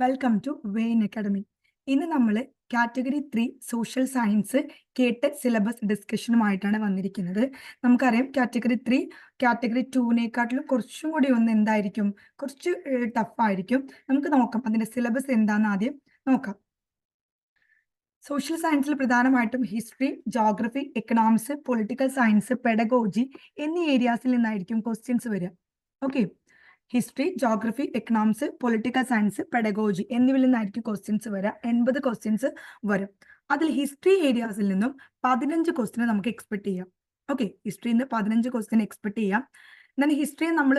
Welcome to vein academy ഇന്ന് നമ്മൾ category three social science കേട്ട് സിലബസ് ഡിസ്കഷനുമായിട്ടാണ് വന്നിരിക്കുന്നത്. നമുക്കറിയാം കാറ്റഗറി ത്രീ കാറ്റഗറി ടുവിനെക്കാട്ടിലും കുറച്ചും കൂടി ഒന്ന് എന്തായിരിക്കും? കുറച്ച് ടഫ് ആയിരിക്കും. നമുക്ക് നോക്കാം അതിന്റെ സിലബസ് എന്താണെന്ന് ആദ്യം നോക്കാം. സോഷ്യൽ സയൻസിൽ പ്രധാനമായിട്ടും history geography economics political science pedagogy എന്നീ ഏരിയാസിൽ നിന്നായിരിക്കും ക്വസ്റ്റ്യൻസ് വരിക. Okay history geography economics political science pedagogy എന്നിവയിൽ നിന്നായിരിക്കും ക്വസ്റ്റ്യൻസ് വരിക എൺപത് ക്വസ്റ്റ്യൻസ് വരും. അതിൽ ഹിസ്റ്ററി ഏരിയാസിൽ നിന്നും പതിനഞ്ച് ക്വസ്റ്റ്യൻ നമുക്ക് എക്സ്പെക്ട് ചെയ്യാം. ഓക്കെ ഹിസ്റ്ററിയിൽ നിന്ന് പതിനഞ്ച് ക്വസ്റ്റ്യൻ എക്സ്പെക്ട് ചെയ്യാം. എന്നാൽ ഹിസ്റ്ററി നമ്മൾ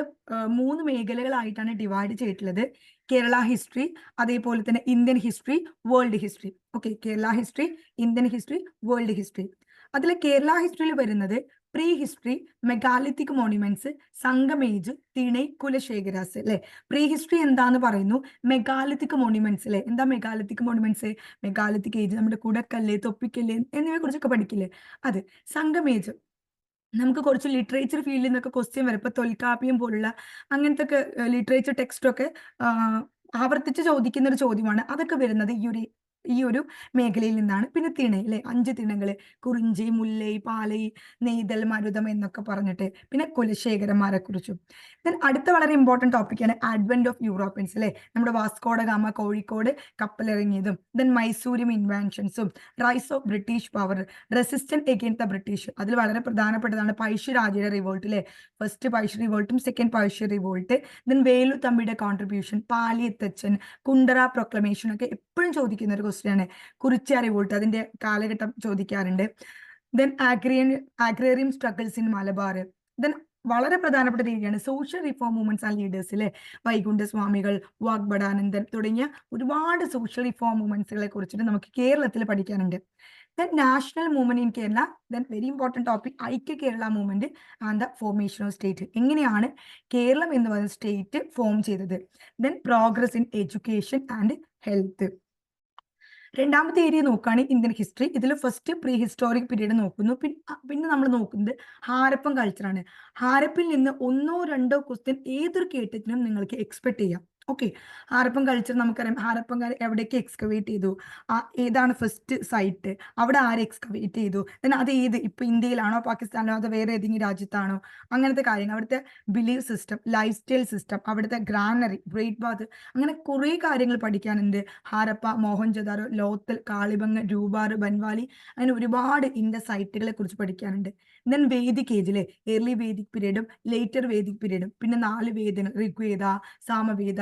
മൂന്ന് മേഖലകളായിട്ടാണ് ഡിവൈഡ് ചെയ്തിട്ടുള്ളത്. കേരള ഹിസ്റ്ററി അതേപോലെ തന്നെ Indian history world history okay Kerala history Indian history world history അതിൽ കേരള ഹിസ്റ്ററിയിൽ വരുന്നത് pre history megalithic monuments Sangam age thinai Kulasekharas അല്ലെ പ്രീ ഹിസ്റ്ററി എന്താന്ന് പറയുന്നു? മെഗാലിത്തിക് മോണ്യുമെന്റ്സ് അല്ലെ എന്താ മെഗാലിത്തിക് മോണ്യുമെന്റ്സ് മെഗാലിത്തിക് ഏജ് നമ്മുടെ കുടക്കല്ല് തൊപ്പിക്കല്ല് എന്നിവയെ കുറിച്ചൊക്കെ പഠിക്കില്ലേ? അത് സംഗമേജ്. നമുക്ക് കുറച്ച് ലിറ്ററേച്ചർ ഫീൽഡിൽ നിന്നൊക്കെ ക്വസ്റ്റ്യൻ വരും. ഇപ്പൊ തൊൽക്കാപ്പിയും പോലുള്ള അങ്ങനത്തെ ഒക്കെ ലിറ്ററേച്ചർ ടെക്സ്റ്റൊക്കെ ആവർത്തിച്ച് ചോദിക്കുന്ന ഒരു ചോദ്യമാണ്. അതൊക്കെ വരുന്നത് ഈ ഒരു ഈ ഒരു മേഖലയിൽ നിന്നാണ്. പിന്നെ തിണ അല്ലെ അഞ്ച് തിണകൾ കുറിഞ്ചി മുല്ലൈ പാലൈ നെയ്തൽ മരുതം എന്നൊക്കെ പറഞ്ഞിട്ട് പിന്നെ കുലശേഖരന്മാരെ കുറിച്ചും. ദെൻ അടുത്ത വളരെ ഇമ്പോർട്ടന്റ് ടോപ്പിക്കാണ് അഡ്വന്റ് ഓഫ് യൂറോപ്യൻസ് അല്ലെ നമ്മുടെ വാസ്കോഡ ഗാമ കോഴിക്കോട് കപ്പലിറങ്ങിയതും. ദെൻ മൈസൂരും ഇൻവെൻഷൻസും rise of British power resistant against the British അതിൽ വളരെ പ്രധാനപ്പെട്ടതാണ് പൈശ്യരാജയുടെ റിവോൾട്ട് അല്ലെ ഫസ്റ്റ് പൈശ്യ റിവോൾട്ടും second Pazhassi revolt then Velu തമ്പിയുടെ കോൺട്രിബ്യൂഷൻ പാലിയത്തച്ഛൻ കുണ്ടറ പ്രൊക്ലമേഷൻ ഒക്കെ എപ്പോഴും ചോദിക്കുന്ന ഒരു കുറിച്യ റിവോൾട്ട് അതിന്റെ കാലഘട്ടം ചോദിക്കാറുണ്ട്. Then agrarian agrarian struggles in Malabar then വളരെ പ്രധാനപ്പെട്ട രീതിയാണ് social reform movements and leaders അല്ലെ വൈകുണ്ഠ സ്വാമികൾ വാഗ്ബടാനന്ദൻ തുടങ്ങിയ ഒരുപാട് സോഷ്യൽ റിഫോം മൂവ്മെന്റ്സുകളെ കുറിച്ചിട്ട് നമുക്ക് കേരളത്തിൽ പഠിക്കാനുണ്ട്. Then national movement in Kerala then very important topic Aikya Kerala movement and the formation of state എങ്ങനെയാണ് കേരളം എന്ന് പറയുന്ന സ്റ്റേറ്റ് ഫോം ചെയ്തത്? Then progress in education and health രണ്ടാമത്തെ ഏരിയ നോക്കുകയാണെങ്കിൽ ഇന്ത്യൻ ഹിസ്റ്ററി ഇതിൽ ഫസ്റ്റ് പ്രീ ഹിസ്റ്റോറിക് പീരീഡ് നോക്കുന്നു പിന്നെ നമ്മൾ നോക്കുന്നത് ഹാരപ്പൻ കൾച്ചറാണ് ഹാരപ്പിൽ നിന്ന് ഒന്നോ രണ്ടോ ക്വസ്റ്റ്യൻ ഏതൊരു കേട്ടത്തിനും നിങ്ങൾക്ക് എക്സ്പെക്ട് ചെയ്യാം. ഓക്കെ ഹാരപ്പൻ കൾച്ചർ നമുക്കറിയാം. ഹാരപ്പൻകാർ എവിടേക്ക് എക്സ്കവേറ്റ് ചെയ്തു? ആ ഏതാണ് ഫസ്റ്റ് സൈറ്റ് അവിടെ ആര് എക്സ്കവേറ്റ് ചെയ്തു? അത് ഏത്? ഇപ്പൊ ഇന്ത്യയിലാണോ പാകിസ്ഥാനിലോ അതോ വേറെ ഏതെങ്കിലും രാജ്യത്താണോ? അങ്ങനത്തെ കാര്യങ്ങൾ. അവിടുത്തെ belief system life style system അവിടുത്തെ ഗ്രാനറി ഗ്രേറ്റ് ബാത്ത് അങ്ങനെ കുറേ കാര്യങ്ങൾ പഠിക്കാനുണ്ട്. ഹാരപ്പ മോഹൻജദാരോ ലോത്തൽ കാളിബംഗ് രൂപാർ ബൻവാലി അങ്ങനെ ഒരുപാട് ഇന്ത്യ സൈറ്റുകളെ കുറിച്ച് പഠിക്കാനുണ്ട്. ദെൻ വേദിക് ഏജിലെ ഏർലി വേദിക് പീരീഡും ലേറ്റർ വേദിക് പീരീഡും പിന്നെ നാല് വേദങ്ങൾ ഋഗ്വേദ സാമവേദ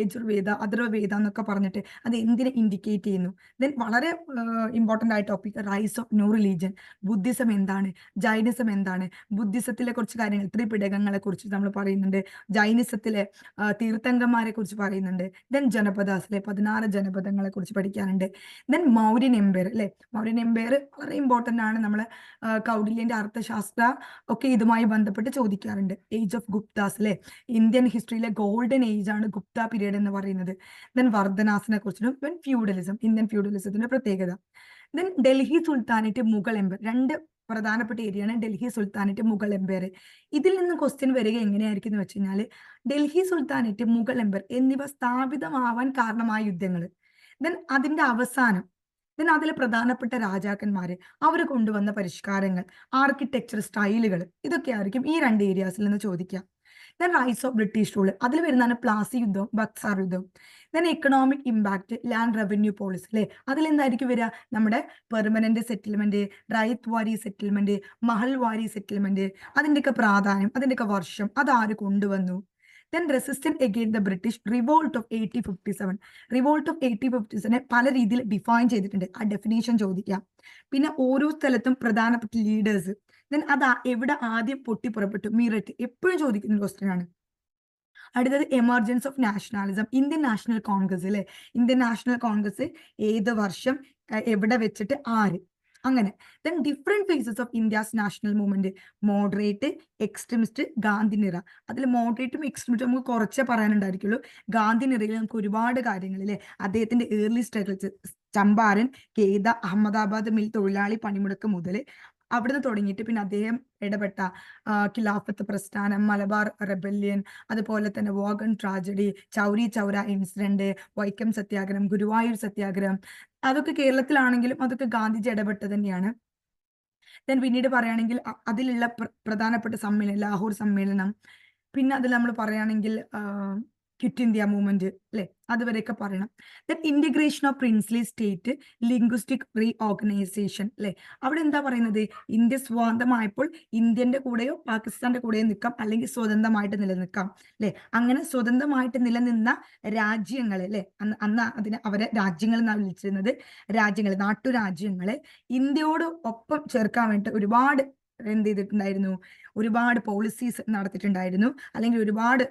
യജുർവേദ അഥർവവേദ എന്നൊക്കെ പറഞ്ഞിട്ട് അത് എന്തിനെ ഇൻഡിക്കേറ്റ് ചെയ്യുന്നു? ദെൻ വളരെ ഇമ്പോർട്ടന്റ് ആയ topic rise of new religion Buddhism എന്താണ്? ജൈനിസം എന്താണ്? ബുദ്ധിസത്തിലെ കുറച്ച് കാര്യങ്ങൾ ത്രിപിടകങ്ങളെ കുറിച്ച് നമ്മൾ പറയുന്നുണ്ട്. ജൈനിസത്തിലെ തീർത്ഥങ്കന്മാരെ കുറിച്ച് പറയുന്നുണ്ട്. ദെൻ ജനപദാസിലെ പതിനാറ് ജനപദങ്ങളെ കുറിച്ച് പഠിക്കാനുണ്ട്. ദെൻ മൗര്യൻ എംപയർ അല്ലെ? മൗര്യൻ എംപയർ വളരെ ഇമ്പോർട്ടന്റ് ആണ്. നമ്മൾ കൗടില്യന്റെ അർത്ഥശാസ്ത്ര ഒക്കെ ഇതുമായി ബന്ധപ്പെട്ട് ചോദിക്കാറുണ്ട്. ഏജ് ഓഫ് ഗുപ്താസ് അല്ലെ? ഇന്ത്യൻ ഹിസ്റ്ററിയിലെ ഗോൾഡൻ ഏജ് ആണ് ഗുപ്ത എന്ന് പറയുന്നത്. ദെൻ വർദ്ധനാസിനെ കുറിച്ചിട്ടും ദെൻ ഫ്യൂഡലിസം ഇന്ത്യൻ ഫ്യൂഡലിസത്തിന്റെ പ്രത്യേകത. Then Delhi sultanate Mughal empire രണ്ട് പ്രധാനപ്പെട്ട ഏരിയയാണ് ഡൽഹി സുൽത്താനേറ്റ് മുഗൾ എംപയർ ഇതിൽ നിന്ന് ക്വസ്റ്റ്യൻ വരിക എങ്ങനെയായിരിക്കും എന്ന് വെച്ച് കഴിഞ്ഞാൽ ഡൽഹി സുൽത്താനേറ്റ് മുഗൾ എംപയർ എന്നിവ സ്ഥാപിതമാവാൻ കാരണമായ യുദ്ധങ്ങൾ. ദെൻ അതിന്റെ അവസാനം ദെൻ അതിലെ പ്രധാനപ്പെട്ട രാജാക്കന്മാര് അവർ കൊണ്ടുവന്ന പരിഷ്കാരങ്ങൾ ആർക്കിടെക്ചർ സ്റ്റൈലുകൾ ഇതൊക്കെ ആയിരിക്കും ഈ രണ്ട് ഏരിയാസിൽ നിന്ന് ചോദിക്കുക. Then rise of British rule അതിൽ വരുന്നതാണ് പ്ലാസി യുദ്ധം ബക്സാർ യുദ്ധം. Then economic impact land revenue policy അല്ലെ? അതിൽ എന്തായിരിക്കും വരിക? നമ്മുടെ പെർമനന്റ് സെറ്റിൽമെന്റ് റൈത്ത് വാരി സെറ്റിൽമെന്റ് മഹൽ വാരി സെറ്റിൽമെന്റ് അതിന്റെയൊക്കെ പ്രാധാന്യം അതിന്റെയൊക്കെ വർഷം അതാര് കൊണ്ടുവന്നു? Then resistant again the British revolt of eighty fifty seven revolt of eighty fifty സെവനെ പല രീതിയിൽ ഡിഫൈൻ ചെയ്തിട്ടുണ്ട്. ആ ഡെഫിനേഷൻ ചോദിക്കാം. പിന്നെ ഓരോ സ്ഥലത്തും പ്രധാനപ്പെട്ട ലീഡേഴ്സ് ദെൻ അത് എവിടെ ആദ്യം പൊട്ടി പുറപ്പെട്ടു മീററ്റ് എപ്പോഴും ചോദിക്കുന്ന ക്വസ്റ്റ്യൻ ആണ്. അടുത്തത് emergence of nationalism Indian National Congress അല്ലെ ഇന്ത്യൻ നാഷണൽ കോൺഗ്രസ് ഏത് വർഷം എവിടെ വെച്ചിട്ട് ആര്? അങ്ങനെ. Then different phases of India's national movement moderate extremist Gandhi നിറ. അതിൽ മോഡറേറ്റും എക്സ്ട്രീമിസ്റ്റും നമുക്ക് കുറച്ചേ പറയാനുണ്ടായിരിക്കുള്ളൂ. ഗാന്ധി നിറയിൽ നമുക്ക് ഒരുപാട് കാര്യങ്ങൾ അല്ലെ അദ്ദേഹത്തിന്റെ early struggles Champaran Kheda Ahmedabad mill തൊഴിലാളി പണിമുടക്ക് മുതൽ അവിടുന്ന് തുടങ്ങിയിട്ട് പിന്നെ അദ്ദേഹം ഇടപെട്ട ഖിലാഫത്ത് പ്രസ്ഥാനം മലബാർ റെബല്യൻ അതുപോലെ തന്നെ wagon tragedy Chauri Chaura incident Vaikom Satyagraha Guruvayur Satyagraha അതൊക്കെ കേരളത്തിലാണെങ്കിലും അതൊക്കെ ഗാന്ധിജി ഇടപെട്ടത് തന്നെയാണ്. ദെൻ പിന്നീട് പറയുകയാണെങ്കിൽ അതിലുള്ള പ്രധാനപ്പെട്ട സമ്മേളനം ലാഹോർ സമ്മേളനം പിന്നെ അതിൽ നമ്മൾ പറയുകയാണെങ്കിൽ ക്വിറ്റ് ഇന്ത്യ മൂവ്മെന്റ് അല്ലെ? അതുവരെയൊക്കെ പറയണം. Then integration of princely state linguistic reorganisation അല്ലെ? അവിടെ എന്താ പറയുന്നത്? ഇന്ത്യ സ്വതന്ത്രമായപ്പോൾ ഇന്ത്യന്റെ കൂടെയോ പാകിസ്ഥാന്റെ കൂടെയോ നിൽക്കാം അല്ലെങ്കിൽ സ്വതന്ത്രമായിട്ട് നിലനിൽക്കാം അല്ലെ? അങ്ങനെ സ്വതന്ത്രമായിട്ട് നിലനിന്ന രാജ്യങ്ങളെ അല്ലെ? അന്ന് അതിനെ അവരെ രാജ്യങ്ങൾ എന്നാണ് വിളിച്ചിരുന്നത്? രാജ്യങ്ങൾ നാട്ടുരാജ്യങ്ങളെ ഇന്ത്യയോട് ഒപ്പം ചേർക്കാൻ വേണ്ടി ഒരുപാട് എന്ത് ചെയ്തിട്ടുണ്ടായിരുന്നു? ഒരുപാട് പോളിസീസ് നടത്തിയിട്ടുണ്ടായിരുന്നു. അല്ലെങ്കിൽ ഒരുപാട്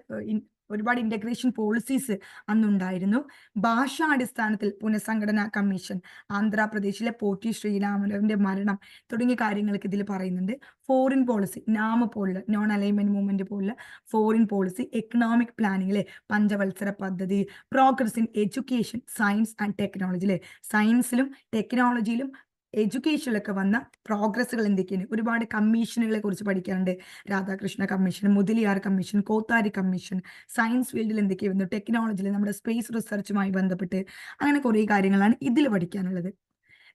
ഒരുപാട് ഇന്റഗ്രേഷൻ പോളിസീസ് അന്നുണ്ടായിരുന്നു. ഭാഷാടിസ്ഥാനത്തിൽ പുനഃസംഘടനാ കമ്മീഷൻ ആന്ധ്രാപ്രദേശിലെ പോറ്റി ശ്രീരാമലവിന്റെ മരണം തുടങ്ങിയ കാര്യങ്ങളൊക്കെ ഇതിൽ പറയുന്നുണ്ട്. ഫോറിൻ പോളിസി നാമ പോലുള്ള നോൺ അലൈൻമെന്റ് മൂവ്മെന്റ് പോലുള്ള ഫോറിൻ പോളിസി എക്കണോമിക് പ്ലാനിങ്ങിലെ പഞ്ചവത്സര പദ്ധതി progress in education science and technology സയൻസിലും ടെക്നോളജിയിലും എഡ്യൂക്കേഷനിലൊക്കെ വന്ന പ്രോഗ്രസ്സുകൾ എന്തൊക്കെയാണ്? ഒരുപാട് കമ്മീഷനുകളെ കുറിച്ച് പഠിക്കാറുണ്ട്. Radhakrishna commission Mudaliar commission Kothari commission science ഫീൽഡിൽ എന്തൊക്കെയാണ് വന്നു ടെക്നോളജിയിൽ നമ്മുടെ സ്പേസ് റിസർച്ചുമായി ബന്ധപ്പെട്ട് അങ്ങനെ കുറേ കാര്യങ്ങളാണ് ഇതിൽ പഠിക്കാനുള്ളത്.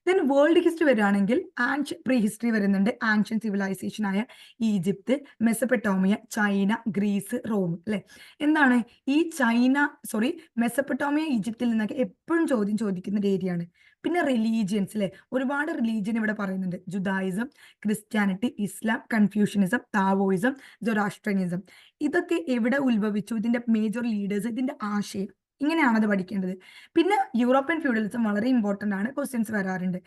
ദെൻ വേൾഡ് ഹിസ്റ്ററി വരികയാണെങ്കിൽ ആൻഷ് പ്രീ ഹിസ്റ്ററി വരുന്നുണ്ട്. ആൻഷ്യൻ സിവിലൈസേഷൻ ആയ Egypt Mesopotamia China Greece Rome അല്ലെ? എന്താണ്? ഈ ചൈന സോറി മെസപ്പെട്ടോമിയ ഈജിപ്തിൽ നിന്നൊക്കെ എപ്പോഴും ചോദ്യം ചോദിക്കുന്ന ഒരു ഏരിയ ആണ്. പിന്നെ റിലീജിയൻസ് അല്ലെ ഒരുപാട് റിലീജിയൻ ഇവിടെ പറയുന്നുണ്ട്. Judaism Christianity Islam Confucianism Taoism Zoroastrianism ഇതൊക്കെ എവിടെ ഉത്ഭവിച്ചു? ഇതിന്റെ മേജർ ലീഡേഴ്സ് ഇതിന്റെ ആശയം. ഇങ്ങനെയാണ് അത് പഠിക്കേണ്ടത്. പിന്നെ യൂറോപ്യൻ ഫ്യൂഡലിസം വളരെ ഇമ്പോർട്ടന്റ് ആണ്. ക്വസ്റ്റ്യൻസ് വരാറുണ്ട്.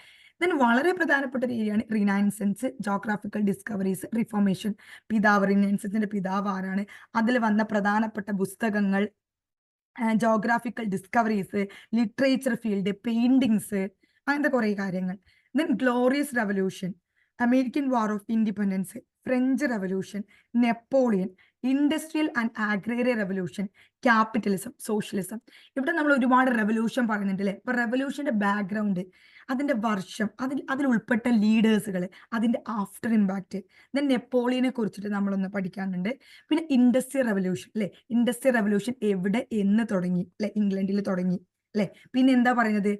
ദെൻ വളരെ പ്രധാനപ്പെട്ട ഒരു ഏരിയയാണ് റിനൈൻസൻസ് ജോഗ്രാഫിക്കൽ ഡിസ്കവറീസ് റിഫോർമേഷൻ പിതാവ് റിനൈൻസൻസിന്റെ പിതാവ് ആരാണ്? അതിൽ വന്ന പ്രധാനപ്പെട്ട പുസ്തകങ്ങൾ geographical discoveries literature field paintings അങ്ങനത്തെ കുറേ കാര്യങ്ങൾ. Then glorious revolution American war of independence French revolution Napoleon industrial and agrarian revolution capitalism socialism. ഇവിടെ നമ്മൾ ഒരുപാട് റെവല്യൂഷൻ പറയുന്നുണ്ട് അല്ലേ ഇപ്പൊ റെവല്യൂഷന്റെ ബാക്ക്ഗ്രൗണ്ട് അതിന്റെ വർഷം അതിൽ അതിൽ ഉൾപ്പെട്ട ലീഡേഴ്സുകൾ അതിന്റെ ആഫ്റ്റർ ഇമ്പാക്ട് ദെൻ നെപ്പോളിയനെ കുറിച്ചിട്ട് നമ്മളൊന്ന് പഠിക്കാനുണ്ട്. പിന്നെ ഇൻഡസ്ട്രിയൽ റെവല്യൂഷൻ അല്ലെ? ഇൻഡസ്ട്രിയൽ റെവല്യൂഷൻ എവിടെ എന്ന് തുടങ്ങി അല്ലെ? ഇംഗ്ലണ്ടിൽ തുടങ്ങി. അല്ലെ പിന്നെ എന്താ പറയുന്നത്?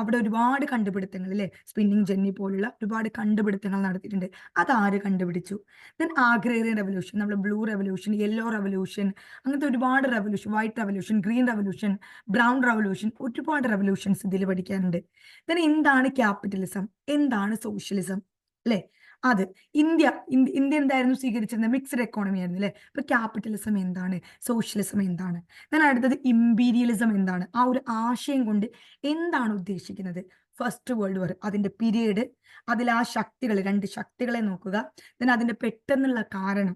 അവിടെ ഒരുപാട് കണ്ടുപിടുത്തങ്ങൾ അല്ലെ സ്പിന്നിങ് ജെന്നി പോലുള്ള ഒരുപാട് കണ്ടുപിടുത്തങ്ങൾ നടത്തിയിട്ടുണ്ട്. അതാര് കണ്ടുപിടിച്ചു? ദെൻ ആഗ്രേറിയൻ റെവല്യൂഷൻ നമ്മൾ ബ്ലൂ റെവല്യൂഷൻ യെല്ലോ റെവല്യൂഷൻ അങ്ങനത്തെ ഒരുപാട് revolution white revolution green revolution brown revolution ഒരുപാട് റെവല്യൂഷൻസ് ഇതിൽ പഠിക്കാനുണ്ട്. ദെൻ എന്താണ് ക്യാപിറ്റലിസം എന്താണ് സോഷ്യലിസം അല്ലെ അത്. ഇന്ത്യ ഇന്ത്യ എന്തായിരുന്നു സ്വീകരിച്ചിരുന്നത് മിക്സഡ് എക്കോണമി ആയിരുന്നു അല്ലെ ഇപ്പൊ ക്യാപിറ്റലിസം എന്താണ്? സോഷ്യലിസം എന്താണ്? ഞാൻ അടുത്തത് ഇമ്പീരിയലിസം എന്താണ്? ആ ഒരു ആശയം കൊണ്ട് എന്താണ് ഉദ്ദേശിക്കുന്നത്? ഫസ്റ്റ് വേൾഡ് വാർ അതിന്റെ പീരീഡ് അതിൽ ആ ശക്തികൾ രണ്ട് ശക്തികളെ നോക്കുക. ദെൻ അതിന്റെ പെട്ടെന്നുള്ള കാരണം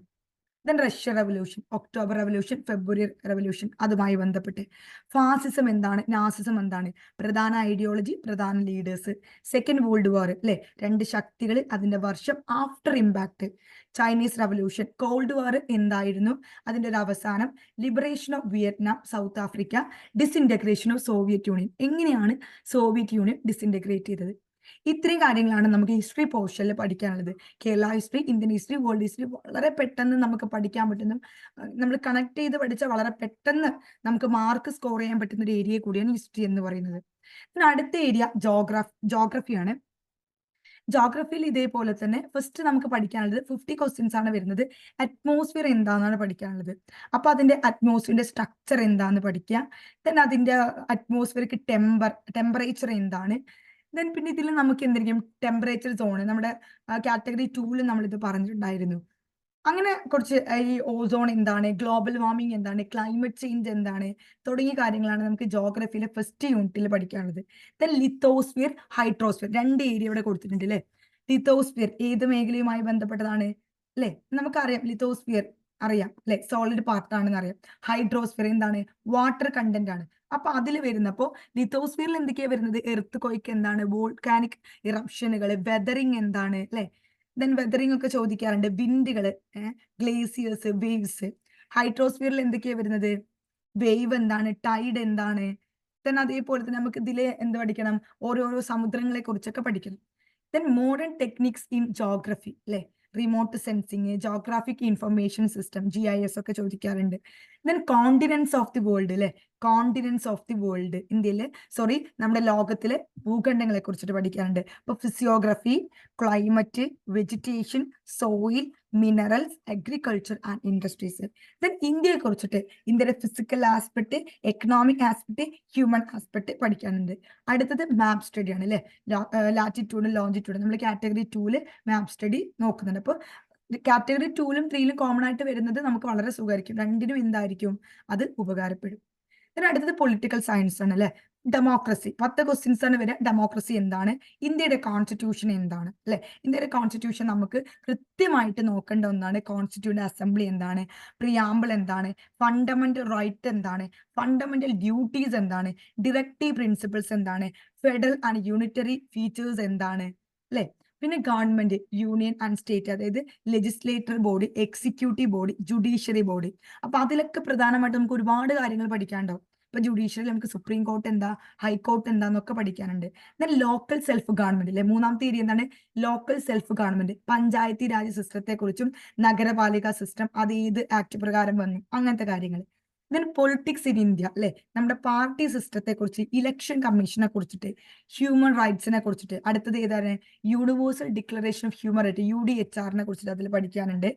then Russia revolution October revolution February revolution അതുമായി ബന്ധപ്പെട്ട്. ഫാസിസം എന്താണ്? നാസിസം എന്താണ്? പ്രധാന ഐഡിയോളജി പ്രധാന ലീഡേഴ്സ് സെക്കൻഡ് വേൾഡ് വാർ അല്ലെ? രണ്ട് ശക്തികൾ അതിന്റെ വർഷം after impact Chinese revolution cold war എന്തായിരുന്നു? അതിന്റെ ഒരു അവസാനം liberation of Vietnam South Africa disintegration of Soviet Union എങ്ങനെയാണ് സോവിയറ്റ് യൂണിയൻ ഡിസിന്റഗ്രേറ്റ് ചെയ്തത്? ഇത്രയും കാര്യങ്ങളാണ് നമുക്ക് ഹിസ്റ്ററി പോർഷനിൽ പഠിക്കാനുള്ളത്. Kerala history Indian history world history വളരെ പെട്ടെന്ന് നമുക്ക് പഠിക്കാൻ പറ്റുന്ന നമ്മൾ കണക്ട് ചെയ്ത് പഠിച്ചാൽ വളരെ പെട്ടെന്ന് നമുക്ക് മാർക്ക് സ്കോർ ചെയ്യാൻ പറ്റുന്ന ഒരു ഏരിയ കൂടിയാണ് ഹിസ്റ്ററി എന്ന് പറയുന്നത്. അടുത്ത ഏരിയ ജോഗ്രാഫ് ജോഗ്രഫിയാണ് ജോഗ്രഫിയിൽ ഇതേപോലെ തന്നെ ഫസ്റ്റ് നമുക്ക് പഠിക്കാനുള്ളത് ഫിഫ്റ്റി ക്വസ്റ്റ്യൻസ് ആണ് വരുന്നത്. അറ്റ്മോസ്ഫിയർ എന്താണെന്നാണ് പഠിക്കാനുള്ളത്. അപ്പൊ അതിന്റെ അറ്റ്മോസ്ഫിയറിന്റെ സ്ട്രക്ചർ എന്താന്ന് പഠിക്കുക. ദെൻ അതിന്റെ അറ്റ്മോസ്ഫിയർക്ക് ടെമ്പർ ടെമ്പറേച്ചർ എന്താണ്? ദെൻ പിന്നെ ഇതിൽ നമുക്ക് എന്തിരിക്കും? ടെമ്പറേച്ചർ സോൺ നമ്മുടെ കാറ്റഗറി ടൂവിൽ നമ്മളിത് പറഞ്ഞിട്ടുണ്ടായിരുന്നു. അങ്ങനെ കുറച്ച് ഈ ഓസോൺ എന്താണ് ഗ്ലോബൽ വാർമിംഗ് എന്താണ് ക്ലൈമറ്റ് ചേഞ്ച് എന്താണ് തുടങ്ങിയ കാര്യങ്ങളാണ് നമുക്ക് ജോഗ്രഫിയിലെ ഫസ്റ്റ് യൂണിറ്റിൽ പഠിക്കാനുള്ളത്. ദെൻ ലിത്തോസ്ഫിയർ ഹൈഡ്രോസ്ഫിയർ രണ്ട് ഏരിയ ഇവിടെ കൊടുത്തിട്ടുണ്ട് അല്ലേ ലിത്തോസ്ഫിയർ ഏത് മേഖലയുമായി ബന്ധപ്പെട്ടതാണ്? അല്ലേ നമുക്കറിയാം ലിത്തോസ്ഫിയർ അറിയാം അല്ലെ സോളിഡ് പാർട്ട് ആണെന്ന് അറിയാം ഹൈഡ്രോസ്ഫിയർ എന്താണ്? വാട്ടർ കണ്ടന്റ് ആണ്. അപ്പൊ അതിൽ വരുന്നപ്പോ ലിത്തോസ്ഫിയറിൽ എന്തൊക്കെയാ വരുന്നത്? എർത്ത് കൊയ്ക്ക് എന്താണ്? വോൾക്കാനിക് ഇറപ്ഷനുകൾ വെതറിങ് എന്താണ്? അല്ലെ? ദെൻ വെതറിങ് ഒക്കെ ചോദിക്കാറുണ്ട്. വിൻഡുകൾ ഗ്ലേസിയേഴ്സ് വേവ്സ് ഹൈഡ്രോസ്ഫിയറിൽ എന്തൊക്കെയാ വരുന്നത്? വേവ് എന്താണ്? ടൈഡ് എന്താണ്? ദെൻ അതേപോലെ തന്നെ നമുക്ക് ഇതിലെ എന്ത് പഠിക്കണം? ഓരോരോ സമുദ്രങ്ങളെ കുറിച്ചൊക്കെ പഠിക്കണം. Then modern techniques in geography അല്ലെ? Remote sensing geographic information system G I S ഒക്കെ ചോദിക്കാറുണ്ട്. Then continents of the world അല്ലെ കോണ്ടിനൻസ് ഓഫ് ദി വേൾഡ് ഇന്ത്യയിലെ സോറി നമ്മുടെ ലോകത്തിലെ ഭൂഖണ്ഡങ്ങളെ കുറിച്ചിട്ട് പഠിക്കാറുണ്ട്. ഇപ്പൊ physiography climate vegetation soil minerals agriculture and industries then ഇന്ത്യയെ കുറിച്ചിട്ട് ഇന്ത്യയുടെ physical aspect economic aspect human aspect പഠിക്കാനുണ്ട്. അടുത്തത് മാപ്പ് സ്റ്റഡി ആണ് അല്ലെ ലാറ്റിറ്റ്യൂഡ് ലോഞ്ചിറ്റ്യൂഡ് നമ്മൾ കാറ്റഗറി ടൂൽ മാപ്പ് സ്റ്റഡി നോക്കുന്നുണ്ട്. അപ്പോൾ കാറ്റഗറി ടൂലും ത്രീയിലും കോമൺ ആയിട്ട് വരുന്നത് നമുക്ക് വളരെ സുഖമായിരിക്കും. രണ്ടിനും എന്തായിരിക്കും? അത് ഉപകാരപ്പെടും. പിന്നെ അടുത്തത് പൊളിറ്റിക്കൽ സയൻസ് ആണ് അല്ലെ? ഡെമോക്രസി പത്ത് ക്വസ്റ്റ്യൻസ് ആണ് വരിക. ഡെമോക്രസി എന്താണ്? ഇന്ത്യയുടെ കോൺസ്റ്റിറ്റ്യൂഷൻ എന്താണ്? അല്ലെ? ഇന്ത്യയുടെ കോൺസ്റ്റിറ്റ്യൂഷൻ നമുക്ക് കൃത്യമായിട്ട് നോക്കേണ്ട ഒന്നാണ് കോൺസ്റ്റിറ്റ്യൂട്ട് അസംബ്ലി എന്താണ്? പ്രിയാമ്പിൾ എന്താണ്? ഫണ്ടമെന്റൽ റൈറ്റ് എന്താണ്? ഫണ്ടമെന്റൽ ഡ്യൂട്ടീസ് എന്താണ്? ഡിറക്റ്റീവ് പ്രിൻസിപ്പിൾസ് എന്താണ്? ഫെഡറൽ ആൻഡ് യൂണിറ്ററി ഫീച്ചേഴ്സ് എന്താണ്? അല്ലെ? പിന്നെ ഗവൺമെന്റ് യൂണിയൻ ആൻഡ് സ്റ്റേറ്റ് അതായത് legislator body executive body judiciary body അപ്പൊ അതിലൊക്കെ പ്രധാനമായിട്ട് നമുക്ക് ഒരുപാട് കാര്യങ്ങൾ പഠിക്കാനുണ്ടാവും. ഇപ്പൊ ജുഡീഷ്യറിൽ നമുക്ക് സുപ്രീം കോർട്ട് എന്താ ഹൈക്കോർട്ട് എന്താന്നൊക്കെ പഠിക്കാനുണ്ട്. ലോക്കൽ സെൽഫ് ഗവൺമെന്റ് അല്ലെ മൂന്നാമത്തെ ഏരിയ എന്താണ്? Local self government panchayati raj സിസ്റ്റത്തെ കുറിച്ചും നഗരപാലിക സിസ്റ്റം അത് ഏത് ആക്ട് പ്രകാരം വന്നു. അങ്ങനത്തെ കാര്യങ്ങൾ ദെൻ പൊളിറ്റിക്സ് ഇൻ ഇന്ത്യ അല്ലെ? നമ്മുടെ പാർട്ടി സിസ്റ്റത്തെ കുറിച്ച് ഇലക്ഷൻ കമ്മീഷനെ കുറിച്ചിട്ട് ഹ്യൂമൻ റൈറ്റ്സിനെ കുറിച്ചിട്ട്. അടുത്തത് ഏതാണ്? Universal declaration of human right U D H ആറിനെ കുറിച്ചിട്ട് അതിൽ പഠിക്കാനുണ്ട്.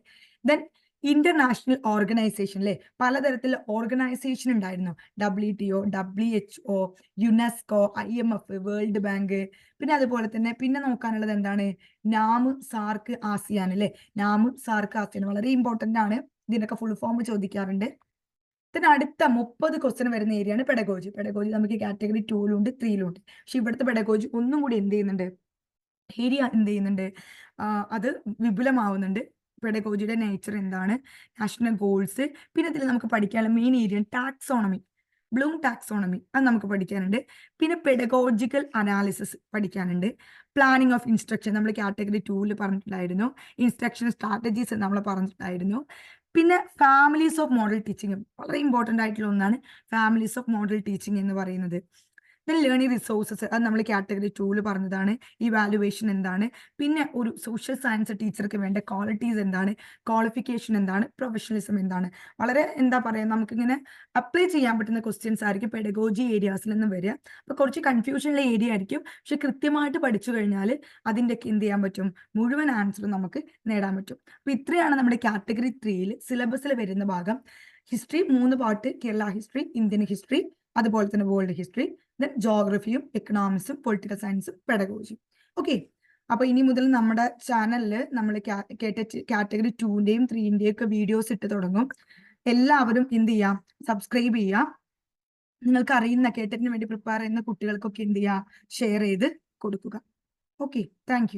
ദെൻ ഇന്റർനാഷണൽ ഓർഗനൈസേഷൻ അല്ലെ പലതരത്തിലുള്ള ഓർഗനൈസേഷൻ ഉണ്ടായിരുന്നു. W T O W H O UNESCO I M F world bank പിന്നെ അതുപോലെ തന്നെ പിന്നെ നോക്കാനുള്ളത് എന്താണ്? നാമ് സാർക്ക് ആസിയാൻ അല്ലെ? നാമ് സാർക്ക് ആസിയാൻ വളരെ ഇമ്പോർട്ടന്റ് ആണ്. ഇതിനൊക്കെ ഫുൾ ഫോം ചോദിക്കാറുണ്ട്. പിന്നെ അടുത്ത മുപ്പത് ക്വസ്റ്റ്യൻ വരുന്ന ഏരിയയാണ് പെഡഗോജി പെഡഗോജി നമുക്ക് കാറ്റഗറി ടൂലുണ്ട് ത്രീയിലുണ്ട് പക്ഷെ ഇവിടുത്തെ പെഡഗോജി ഒന്നും കൂടി എന്ത് ചെയ്യുന്നുണ്ട്? ഏരിയ എന്ത് ചെയ്യുന്നുണ്ട്? അത് വിപുലമാവുന്നുണ്ട്. പെഡഗോജിയുടെ നേച്ചർ എന്താണ്? നാഷണൽ ഗോൾസ് പിന്നെ ഇതിൽ നമുക്ക് പഠിക്കാനുള്ള main area taxonomy Bloom taxonomy അത് നമുക്ക് പഠിക്കാനുണ്ട്. പിന്നെ പെഡഗോജിക്കൽ അനാലിസിസ് പഠിക്കാനുണ്ട്. പ്ലാനിങ് ഓഫ് ഇൻസ്ട്രക്ഷൻ നമ്മൾ കാറ്റഗറി ടൂവിൽ പറഞ്ഞിട്ടുണ്ടായിരുന്നു. ഇൻസ്ട്രക്ഷൻ സ്ട്രാറ്റജീസ് നമ്മൾ പറഞ്ഞിട്ടുണ്ടായിരുന്നു. പിന്നെ ഫാമിലീസ് ഓഫ് മോഡൽ ടീച്ചിങ് വളരെ ഇമ്പോർട്ടന്റ് ആയിട്ടുള്ള ഒന്നാണ് ഫാമിലീസ് ഓഫ് മോഡൽ ടീച്ചിങ് എന്ന് പറയുന്നത്. ദെൻ ലേണിംഗ് റിസോഴ്സസ് അത് നമ്മൾ കാറ്റഗറി ടൂൽ പറഞ്ഞതാണ്. ഈ വാലുവേഷൻ എന്താണ്? പിന്നെ ഒരു സോഷ്യൽ സയൻസ് ടീച്ചർക്ക് വേണ്ട ക്വാളിറ്റീസ് എന്താണ്? ക്വാളിഫിക്കേഷൻ എന്താണ്? പ്രൊഫഷണലിസം എന്താണ്? വളരെ എന്താ പറയുക നമുക്കിങ്ങനെ അപ്ലൈ ചെയ്യാൻ പറ്റുന്ന ക്വസ്റ്റ്യൻസ് ആയിരിക്കും പെഡഗോജി ഏരിയാസിൽ നിന്ന് വരിക. അപ്പോൾ കുറച്ച് കൺഫ്യൂഷനുള്ള ഏരിയ ആയിരിക്കും. പക്ഷെ കൃത്യമായിട്ട് പഠിച്ചു കഴിഞ്ഞാൽ അതിന്റെയൊക്കെ എന്ത് ചെയ്യാൻ പറ്റും? മുഴുവൻ ആൻസർ നമുക്ക് നേടാൻ പറ്റും. അപ്പോൾ ഇത്രയാണ് നമ്മുടെ കാറ്റഗറി ത്രീയിൽ സിലബസിൽ വരുന്ന ഭാഗം. ഹിസ്റ്ററി മൂന്ന് part Kerala history Indian history അതുപോലെ തന്നെ വേൾഡ് ഹിസ്റ്ററി ദെൻ ജോഗ്രഫിയും എക്കണോമിക്സും പൊളിറ്റിക്കൽ സയൻസും പെഡഗോജിയും ഓക്കെ അപ്പൊ ഇനി മുതൽ നമ്മുടെ ചാനലിൽ നമ്മൾ കാറ്റഗറി ടൂന്റെയും ത്രീന്റെയും ഒക്കെ വീഡിയോസ് ഇട്ട് തുടങ്ങും. എല്ലാവരും എന്ത് ചെയ്യാം? സബ്സ്ക്രൈബ് ചെയ്യാം. നിങ്ങൾക്ക് അറിയുന്ന കേട്ടതിന് വേണ്ടി പ്രിപ്പയർ ചെയ്യുന്ന കുട്ടികൾക്കൊക്കെ എന്ത് ചെയ്യുക ഷെയർ ചെയ്ത് കൊടുക്കുക. Okay thank